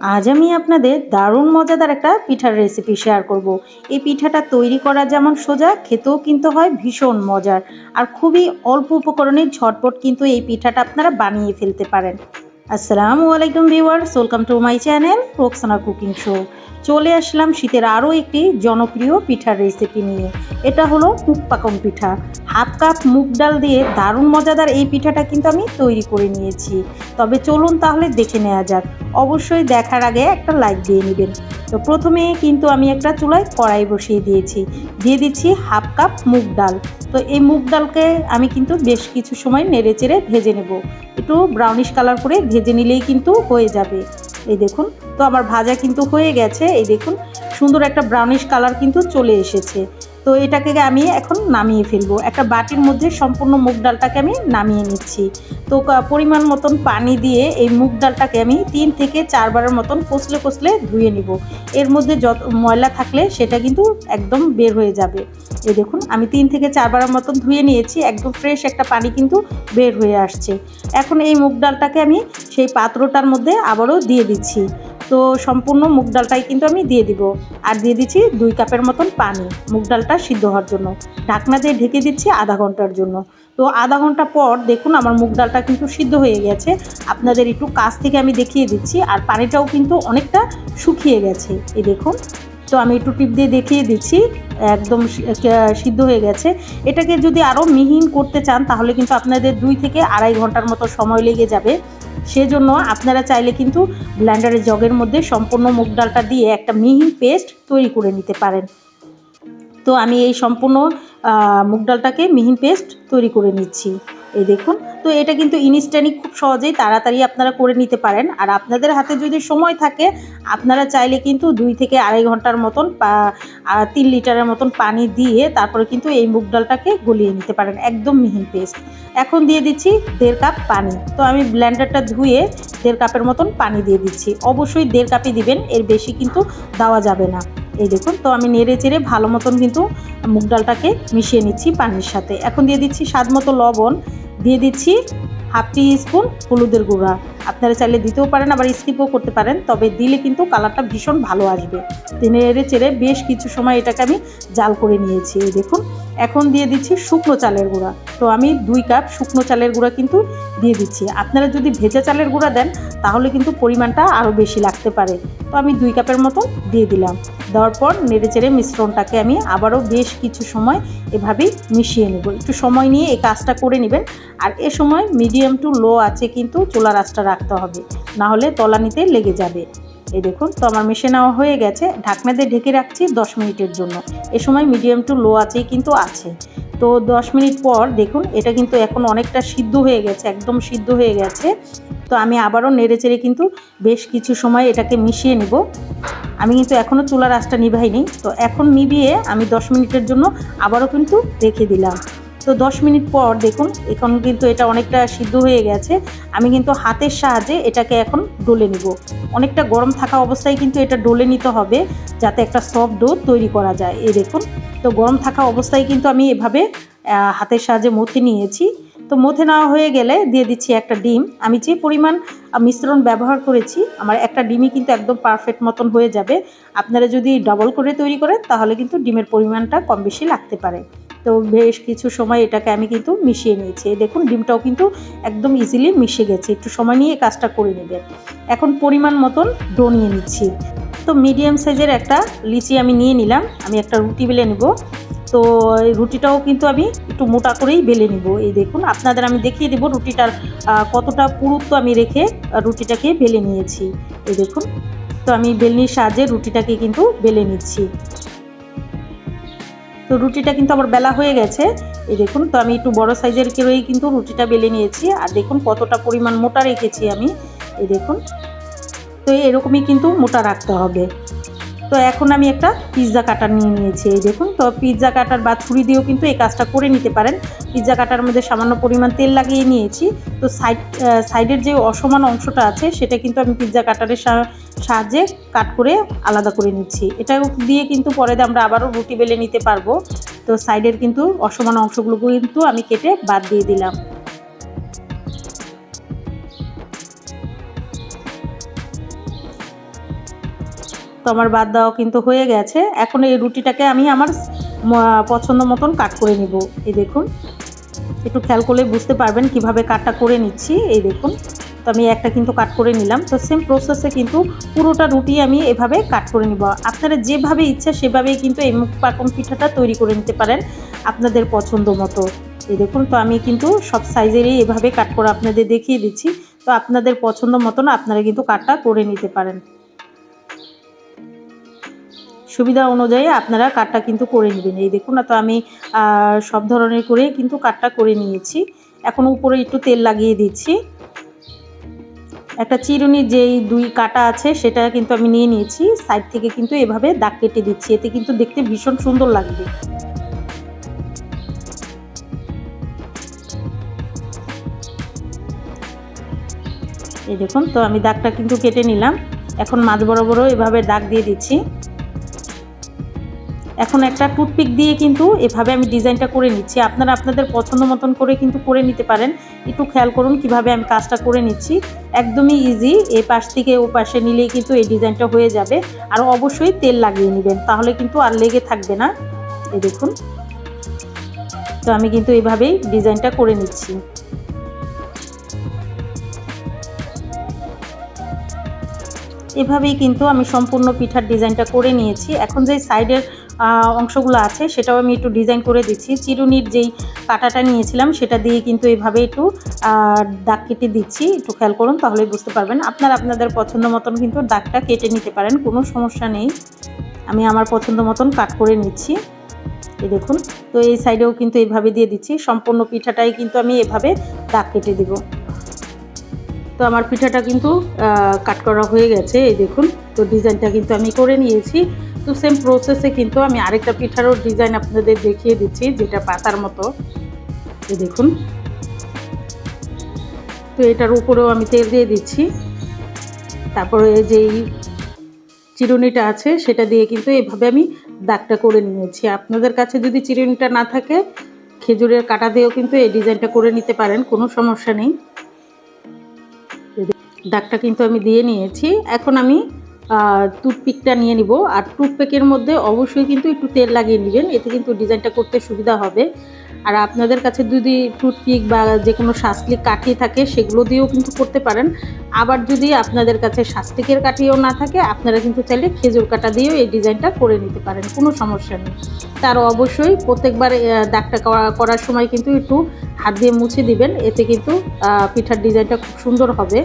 আজ আমি আপনাদের দারুণ মজাদার একটা পিঠার রেসিপি শেয়ার করব। এই পিঠাটা তৈরি করা যেমন সোজা, খেতেও কিন্তু হয় ভীষণ মজার। আর খুবই অল্প উপকরণে ঝটপট কিন্তু এই পিঠাটা আপনারা বানিয়ে ফেলতে পারেন। আসসালামু আলাইকুম viewers welcome to my channel Roksana cooking show চলে আসলাম শীতের আরও একটি জনপ্রিয় পিঠার রেসিপি নিয়ে। এটা হলো পাকন পিঠা। হাফ কাপ মুগ ডাল দিয়ে দারুণ মজাদার এই পিঠাটা কিন্তু আমি তৈরি করে নিয়েছি। তবে চলুন তাহলে দেখে নেওয়া যাক। অবশ্যই দেখার আগে একটা লাইক দিয়ে নেবেন। তো প্রথমে কিন্তু আমি একটা চুলায় কড়াই বসিয়ে দিয়েছি। দিয়ে দিচ্ছি হাফ কাপ মুগ ডাল। তো এই মুগ ডালকে আমি কিন্তু বেশ কিছু সময় নেড়ে চেড়ে ভেজে নেব। একটু ব্রাউনিশ কালার করে ভেজে নিলেই কিন্তু হয়ে যাবে। এই দেখুন, তো আমার ভাজা কিন্তু হয়ে গেছে। এই দেখুন, সুন্দর একটা ব্রাউনিশ কালার কিন্তু চলে এসেছে। তো এটাকে আমি এখন নামিয়ে ফেলব। একটা বাটির মধ্যে সম্পূর্ণ মুগ ডালটাকে আমি নামিয়ে নিচ্ছি। তো পরিমাণ মতন পানি দিয়ে এই মুগ ডালটাকে আমি তিন থেকে চারবারের মতন কষলে কষলে ধুয়ে নিব। এর মধ্যে যত ময়লা থাকলে সেটা কিন্তু একদম বের হয়ে যাবে। এই দেখুন, আমি তিন থেকে চারবারের মতন ধুয়ে নিয়েছি, একদম ফ্রেশ একটা পানি কিন্তু বের হয়ে আসছে। এখন এই মুগ ডালটাকে আমি সেই পাত্রটার মধ্যে আবারও দিয়ে দিচ্ছি। তো সম্পূর্ণ মুগ ডালটাই কিন্তু আমি দিয়ে দিব। আর দিয়ে দিচ্ছি দুই কাপের মতন পানি, মুগ ডালটা সিদ্ধ হওয়ার জন্য। ঢাকনা দিয়ে ঢেকে দিচ্ছি আধা ঘণ্টার জন্য। তো আধা ঘণ্টা পর দেখুন আমার মুগ ডালটা কিন্তু সিদ্ধ হয়ে গেছে। আপনাদের একটু কাছ থেকে আমি দেখিয়ে দিচ্ছি আর পানিটাও কিন্তু অনেকটা শুকিয়ে গেছে। এই দেখুন, তো আমি একটু টিপ দিয়ে দেখিয়ে দিচ্ছি, একদম সিদ্ধ হয়ে গেছে। এটাকে যদি আরও মিহিন করতে চান তাহলে কিন্তু আপনাদের দুই থেকে আড়াই ঘণ্টার মতো সময় লেগে যাবে। সেজন্য আপনারা চাইলে কিন্তু ব্ল্যান্ডারের জগের মধ্যে সম্পূর্ণ মুগ ডালটা দিয়ে একটা মিহি পেস্ট তৈরি করে নিতে পারেন। তো আমি এই সম্পূর্ণ মুগ ডালটাকে মিহিন পেস্ট তৈরি করে নিচ্ছি। এই দেখুন, তো এটা কিন্তু ইনস্ট্যান্টই খুব সহজেই তাড়াতাড়ি আপনারা করে নিতে পারেন। আর আপনাদের হাতে যদি সময় থাকে, আপনারা চাইলে কিন্তু দুই থেকে আড়াই ঘণ্টার মতন তিন লিটারের মতন পানি দিয়ে তারপরে কিন্তু এই মুগ ডালটাকে গলিয়ে নিতে পারেন, একদম মিহিন পেস্ট। এখন দিয়ে দিচ্ছি দেড় কাপ পানি। তো আমি ব্ল্যান্ডারটা ধুয়ে দেড় কাপের মতন পানি দিয়ে দিচ্ছি। অবশ্যই দেড় কাপই দিবেন, এর বেশি কিন্তু দেওয়া যাবে না। এই দেখুন, তো আমি নেড়ে চেড়ে ভালো মতন কিন্তু মুগ ডালটাকে মিশিয়ে নিচ্ছি পানির সাথে। এখন দিয়ে দিচ্ছি স্বাদ মতো লবণ। দিয়ে দিচ্ছি। হাফ টি স্পুন হলুদের গুঁড়া। আপনারা চাইলে দিতেও পারেন, আবার স্কিপও করতে পারেন, তবে দিলে কিন্তু কালারটা ভীষণ ভালো আসবে। নেড়ে চেড়ে বেশ কিছু সময় এটাকে আমি জাল করে নিয়েছি দেখুন। এখন দিয়ে দিচ্ছি শুকনো চালের গুঁড়া। তো আমি দুই কাপ শুকনো চালের গুঁড়া কিন্তু দিয়ে দিচ্ছি। আপনারা যদি ভেজা চালের গুঁড়া দেন, তাহলে কিন্তু পরিমাণটা আরও বেশি লাগতে পারে। তো আমি দুই কাপের মতো দিয়ে দিলাম। দেওয়ার পর নেড়ে চেড়ে মিশ্রণটাকে আমি আবারও বেশ কিছু সময় এভাবেই মিশিয়ে নেব। একটু সময় নিয়ে এই কাজটা করে নেবেন। আর এ সময় মিডিয়াম টু লো আছে কিন্তু চুলার আঁচটা রাখতে হবে না হলে তলানিতে লেগে যাবে। এই দেখুন, তো আমার মিশে নেওয়া হয়ে গেছে ঢাকনা দিয়ে ঢেকে রাখছি দশ মিনিটের জন্য। এ সময় মিডিয়াম টু লো আছেই কিন্তু আছে। তো দশ মিনিট পর দেখুন, এটা কিন্তু এখন অনেকটা সিদ্ধ হয়ে গেছে, একদম সিদ্ধ হয়ে গেছে। তো আমি আবারও নেড়ে চেড়ে কিন্তু বেশ কিছু সময় এটাকে মিশিয়ে নেব। আমি কিন্তু এখনও চুলার আঁচটা নিভাইনি, তো এখন নিভিয়ে আমি দশ মিনিটের জন্য আবারও কিন্তু রেখে দিলাম। তো দশ মিনিট পর দেখুন, এখন কিন্তু এটা অনেকটা সিদ্ধ হয়ে গেছে। আমি কিন্তু হাতের সাহায্যে এটাকে এখন ডলে নিব। অনেকটা গরম থাকা অবস্থায় কিন্তু এটা ডলে নিতে হবে, যাতে একটা সফট ডো তৈরি করা যায়। এই দেখুন, তো গরম থাকা অবস্থায় কিন্তু আমি এভাবে হাতের সাহায্যে মথে নিয়েছি। তো মথে নেওয়া হয়ে গেলে দিয়ে দিচ্ছি একটা ডিম। আমি যে পরিমাণ মিশ্রণ ব্যবহার করেছি, আমার একটা ডিমই কিন্তু একদম পারফেক্ট মতন হয়ে যাবে। আপনারা যদি ডবল করে তৈরি করেন, তাহলে কিন্তু ডিমের পরিমাণটা কম বেশি লাগতে পারে। তো বেশ কিছু সময় এটাকে আমি কিন্তু মিশিয়ে নিয়েছি। দেখুন, ডিমটাও কিন্তু একদম ইজিলি মিশে গেছে। একটু সময় নিয়ে কাজটা করে নেবেন। এখন পরিমাণ মতন ডো নিয়ে নিচ্ছি। তো মিডিয়াম সাইজের একটা লিচি আমি নিয়ে নিলাম। আমি একটা রুটি বেলে নেব। তো রুটিটাও কিন্তু আমি একটু মোটা করেই বেলে নিব। এই দেখুন, আপনাদের আমি দেখিয়ে দেবো রুটিটার কতটা পুরুত্ব আমি রেখে রুটিটাকে বেলে নিয়েছি। এই দেখুন, তো আমি বেলনির সাহায্যে রুটিটাকে কিন্তু বেলে নিচ্ছি। তো রুটিটা কিন্তু আমার বেলা হয়ে গেছে। এই দেখুন, তো আমি একটু বড় সাইজের কেউই কিন্তু রুটিটা বেলে নিয়েছি। আর দেখুন, কতটা পরিমাণ মোটা রেখেছি আমি। এই দেখুন, তো এরকমই কিন্তু মোটা রাখতে হবে। তো এখন আমি একটা পিৎজা কাটার নিয়ে নিয়েছি। এই দেখুন, তো পিৎজা কাটার বা ছুরি দিয়েও কিন্তু এই কাজটা করে নিতে পারেন। পিৎজা কাটার মধ্যে সামান্য পরিমাণ তেল লাগিয়ে নিয়েছি। তো সাইড সাইডের যে অসমান অংশটা আছে, সেটা কিন্তু আমি পিৎজা কাটারের সাহায্যে কাট করে আলাদা করে নিচ্ছি। এটা দিয়ে কিন্তু পরে আমরা আবারও রুটি বেলে নিতে পারব। তো সাইডের কিন্তু অসমান অংশগুলো কিন্তু আমি কেটে বাদ দিয়ে দিলাম। তো আমার বাদ দেওয়া কিন্তু হয়ে গেছে। এখন এই রুটিটাকে আমি আমার পছন্দ মতন কাট করে নিব। এই দেখুন। একটু খেয়াল করলে বুঝতে পারবেন কীভাবে কাটটা করে নিচ্ছি। এই দেখুন। তো আমি একটা কিন্তু কাট করে নিলাম। তো সেম প্রসেসে কিন্তু পুরোটা রুটি আমি এভাবে কাট করে নিব। আপনারা যেভাবে ইচ্ছা সেভাবেই কিন্তু এই মুখ পাকন পিঠাটা তৈরি করে নিতে পারেন আপনাদের পছন্দ মতো। এই দেখুন, তো আমি কিন্তু সব সাইজেরই এভাবে কাট করে আপনাদের দেখিয়ে দিচ্ছি। তো আপনাদের পছন্দ মতন আপনারা কিন্তু কাটটা করে নিতে পারেন। সুবিধা অনুযায়ী আপনারা কাটটা কিন্তু করে নেবেন। এই দেখুন, না তো আমি সব ধরনের করে কিন্তু কাটটা করে নিয়েছি। এখন উপরে একটু তেল লাগিয়ে দিচ্ছি। একটা চিরুনির যেই দুই কাটা আছে, সেটা কিন্তু আমি নিয়ে নিয়েছি। সাইড থেকে কিন্তু এভাবে দাগ কেটে দিচ্ছি। এতে কিন্তু দেখতে ভীষণ সুন্দর লাগবে। এই দেখুন, তো আমি দাগটা কিন্তু কেটে নিলাম। এখন মাছ বরাবরও এভাবে দাগ দিয়ে দিচ্ছি। এখন একটা টুথপিক দিয়ে কিন্তু এভাবে আমি ডিজাইনটা করে নিচ্ছি। আপনারা আপনাদের পছন্দ মতন করে কিন্তু করে নিতে পারেন। একটু খেয়াল করুন কীভাবে আমি কাজটা করে নিচ্ছি। একদমই ইজি এই পাশ থেকে ও পাশে নিলেই কিন্তু এই ডিজাইনটা হয়ে যাবে। আর অবশ্যই তেল লাগিয়ে নেবেন, তাহলে কিন্তু আর লেগে থাকবে না। এই দেখুন। তো আমি কিন্তু এইভাবেই ডিজাইনটা করে নিচ্ছি। এভাবেই কিন্তু আমি সম্পূর্ণ পিঠার ডিজাইনটা করে নিয়েছি। এখন যে সাইডের অংশগুলো আছে সেটাও আমি একটু ডিজাইন করে দিচ্ছি। চিরুনির যেই কাটাটা নিয়েছিলাম সেটা দিয়ে কিন্তু এভাবে একটু দাগ কেটে দিচ্ছি। একটু খেয়াল করুন তাহলে বুঝতে পারবেন। আপনারা আপনাদের পছন্দ মতন কিন্তু দাগটা কেটে নিতে পারেন, কোনো সমস্যা নেই। আমি আমার পছন্দ মতন কাট করে নিচ্ছি। এই দেখুন, তো এই সাইডেও কিন্তু এইভাবে দিয়ে দিচ্ছি। সম্পূর্ণ পিঠাটাই কিন্তু আমি এভাবে দাগ কেটে দিব। তো আমার পিঠাটা কিন্তু কাট করা হয়ে গেছে, এই দেখুন। তো ডিজাইনটা কিন্তু আমি করে নিয়েছি। তো সেম প্রসেসে কিন্তু আমি আরেকটা পিঠারও ডিজাইন আপনাদের দেখিয়ে দিচ্ছি, যেটা পাতার মতো। এই দেখুন। তো এটার উপরেও আমি তেল দিয়ে দিচ্ছি। তারপরে যেই চিরুনিটা আছে, সেটা দিয়ে কিন্তু এভাবে আমি দাগটা করে নিয়েছি। আপনাদের কাছে যদি চিরুনিটা না থাকে, খেজুরের কাটা দিয়েও কিন্তু এই ডিজাইনটা করে নিতে পারেন, কোনো সমস্যা নেই। দাগটা কিন্তু আমি দিয়ে নিয়েছি। এখন আমি টুথপিকটা নিয়ে নিব। আর টুথপিকের মধ্যে অবশ্যই কিন্তু একটু তেল লাগিয়ে নেবেন। এতে কিন্তু ডিজাইনটা করতে সুবিধা হবে। আর আপনাদের কাছে যদি টুথপিক বা যে কোনো শাস্তিক কাঠি থাকে, সেগুলো দিয়েও কিন্তু করতে পারেন। আবার যদি আপনাদের কাছে শাস্তিকের কাঠিও না থাকে, আপনারা কিন্তু চাইলে খেজুর কাটা দিয়েও এই ডিজাইনটা করে নিতে পারেন। কোনো সমস্যা নেই। তার অবশ্যই প্রত্যেকবার দাগটা করার সময় কিন্তু একটু হাত দিয়ে মুছে দিবেন। এতে কিন্তু পিঠার ডিজাইনটা খুব সুন্দর হবে।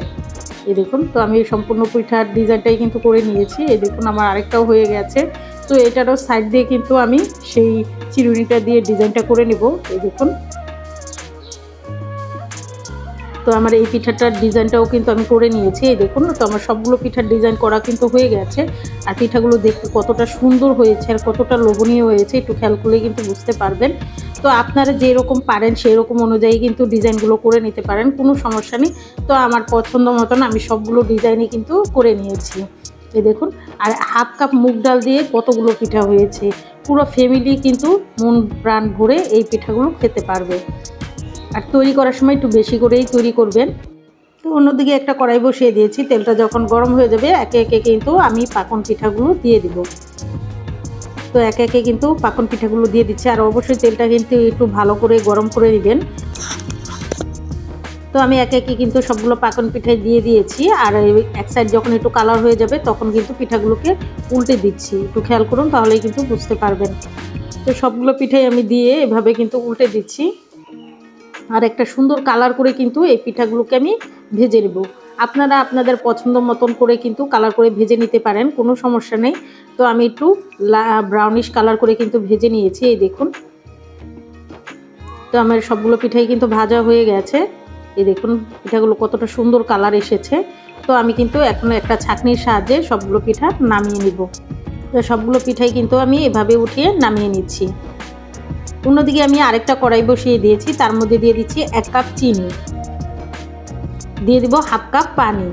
এই দেখুন, তো আমি সম্পূর্ণ পিঠার ডিজাইনটাই কিন্তু করে নিয়েছি। এই দেখুন, আমার আরেকটাও হয়ে গেছে। তো এটারও সাইড দিয়ে কিন্তু আমি সেই চিরুনিটা দিয়ে ডিজাইনটা করে নেব। এই দেখুন তো আমার এই পিঠাটার ডিজাইনটাও কিন্তু আমি করে নিয়েছি। এই দেখুন, তো আমার সবগুলো পিঠার ডিজাইন করা কিন্তু হয়ে গেছে। আর পিঠাগুলো দেখতে কতটা সুন্দর হয়েছে আর কতটা লোভনীয় হয়েছে, একটু খেয়াল করলে কিন্তু বুঝতে পারবেন। তো আপনারা যেরকম পারেন সেই রকম অনুযায়ী কিন্তু ডিজাইনগুলো করে নিতে পারেন, কোনো সমস্যা নেই। তো আমার পছন্দ মতন আমি সবগুলো ডিজাইনই কিন্তু করে নিয়েছি। এই দেখুন, আর হাফ কাপ মুগ ডাল দিয়ে কতগুলো পিঠা হয়েছে। পুরো ফ্যামিলি কিন্তু মন প্রাণ ভরে এই পিঠাগুলো খেতে পারবে। আর তৈরি করার সময় একটু বেশি করেই তৈরি করবেন। তো অন্যদিকে একটা কড়াই বসিয়ে দিয়েছি, তেলটা যখন গরম হয়ে যাবে, একে একে কিন্তু আমি পাকন পিঠাগুলো দিয়ে দিব। তো একে একে কিন্তু পাকন পিঠাগুলো দিয়ে দিচ্ছি, আর অবশ্যই তেলটা কিন্তু একটু ভালো করে গরম করে নেবেন। তো আমি একে একে কিন্তু সবগুলো পাকন পিঠাই দিয়ে দিয়েছি, আর এক সাইড যখন একটু কালার হয়ে যাবে, তখন কিন্তু পিঠাগুলোকে উল্টে দিচ্ছি। একটু খেয়াল করুন, তাহলেই কিন্তু বুঝতে পারবেন। তো সবগুলো পিঠাই আমি দিয়ে এভাবে কিন্তু উল্টে দিচ্ছি। আর একটা সুন্দর কালার করে কিন্তু এই পিঠাগুলোকে আমি ভেজে নেব। আপনারা আপনাদের পছন্দ মতন করে কিন্তু কালার করে ভেজে নিতে পারেন, কোনো সমস্যা নেই। তো আমি একটু ব্রাউনিশ কালার করে কিন্তু ভেজে নিয়েছি, এই দেখুন। তো আমার সবগুলো পিঠাই কিন্তু ভাজা হয়ে গেছে। এই দেখুন, পিঠাগুলো কতটা সুন্দর কালার এসেছে। তো আমি কিন্তু এখন একটা ছাঁকনির সাহায্যে সবগুলো পিঠা নামিয়ে নিব। তো সবগুলো পিঠাই কিন্তু আমি এভাবে উঠিয়ে নামিয়ে নিচ্ছি। অন্যদিকে আমি আরেকটা কড়াই বসিয়ে দিয়েছি, তার মধ্যে দিয়ে দিচ্ছি এক কাপ চিনি। দিয়ে দিব হাফ কাপ পানি।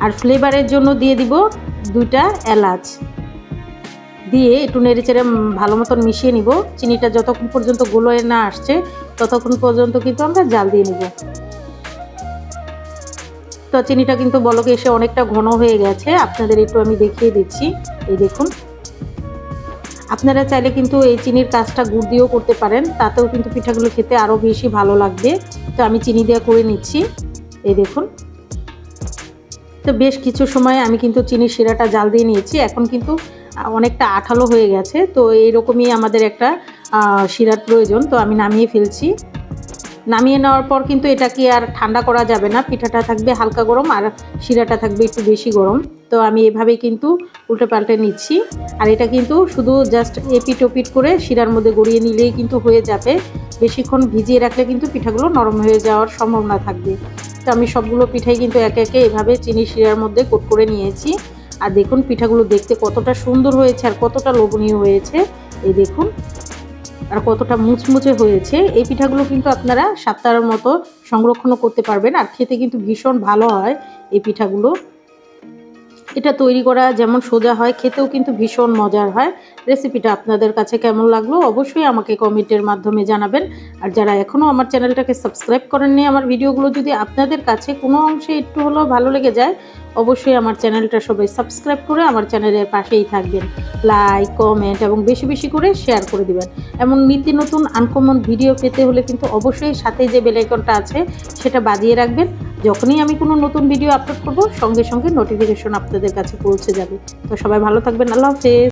আর ফ্লেভারের জন্য দিয়ে দিব দুইটা এলাচ। দিয়ে একটু নেড়ে চেড়ে ভালো মতন মিশিয়ে নিব। চিনিটা যতক্ষণ পর্যন্ত গুলোয় না আসছে, ততক্ষণ পর্যন্ত কিন্তু আমরা জাল দিয়ে নিব। তো চিনিটা কিন্তু বলকে এসে অনেকটা ঘন হয়ে গেছে। আপনাদের একটু আমি দেখিয়ে দিচ্ছি। এই দেখুন। আপনারা চাইলে কিন্তু এই চিনির কাজটা গুড় দিয়েও করতে পারেন, তাতেও কিন্তু পিঠাগুলো খেতে আরও বেশি ভালো লাগবে। তো আমি চিনি দেওয়া করে নিচ্ছি। এই দেখুন। তো বেশ কিছু সময় আমি কিন্তু চিনির শিরাটা জাল দিয়ে নিয়েছি, এখন কিন্তু অনেকটা আঠালো হয়ে গেছে। তো এইরকমই আমাদের একটা শিরার প্রয়োজন। তো আমি নামিয়ে ফেলছি। নামিয়ে নেওয়ার পর কিন্তু এটাকে আর ঠান্ডা করা যাবে না? পিঠাটা থাকবে হালকা গরম আর শিরাটা থাকবে একটু বেশি গরম। তো আমি এভাবেই কিন্তু উল্টে পাল্টে নিচ্ছি। আর এটা কিন্তু শুধু জাস্ট এপিট ওপিট করে শিরার মধ্যে গড়িয়ে নিলেই কিন্তু হয়ে যাবে। বেশিক্ষণ ভিজিয়ে রাখলে কিন্তু পিঠাগুলো নরম হয়ে যাওয়ার সম্ভাবনা থাকবে। তো আমি সবগুলো পিঠাই কিন্তু একে একে এভাবে চিনি শিরার মধ্যে কোট করে নিয়েছি। আর দেখুন পিঠাগুলো দেখতে কতটা সুন্দর হয়েছে আর কতটা লোভনীয় হয়েছে। এই দেখুন। আর কতটা মুচমুচে হয়েছে, এই পিঠাগুলো কিন্তু আপনারা সাতটার মতো সংরক্ষণও করতে পারবেন। আর খেতে কিন্তু ভীষণ ভালো হয় এই পিঠাগুলো। এটা তৈরি করা যেমন সোজা হয়, খেতেও কিন্তু ভীষণ মজার হয়। রেসিপিটা আপনাদের কাছে কেমন লাগল অবশ্যই আমাকে কমেন্টের মাধ্যমে জানাবেন। আর যারা এখনও আমার চ্যানেলটাকে সাবস্ক্রাইব করেননি, আমার ভিডিওগুলো যদি আপনাদের কাছে কোনো অংশে একটু হলেও ভালো লেগে যায়, অবশ্যই আমার চ্যানেলটা সবাই সাবস্ক্রাইব করে আমার চ্যানেলের পাশেই থাকবেন। লাইক কমেন্ট এবং বেশি বেশি করে শেয়ার করে দিবেন। এমন নিত্য নতুন আনকমন ভিডিও পেতে হলে কিন্তু অবশ্যই সাথে যে বেলাইকনটা আছে, সেটা বাজিয়ে রাখবেন। যখনই আমি কোনো নতুন ভিডিও আপলোড করব, সঙ্গে সঙ্গে নোটিফিকেশন আপনাদের কাছে পৌঁছে যাবে। তো সবাই ভালো থাকবেন, আল্লাহ হাফেজ।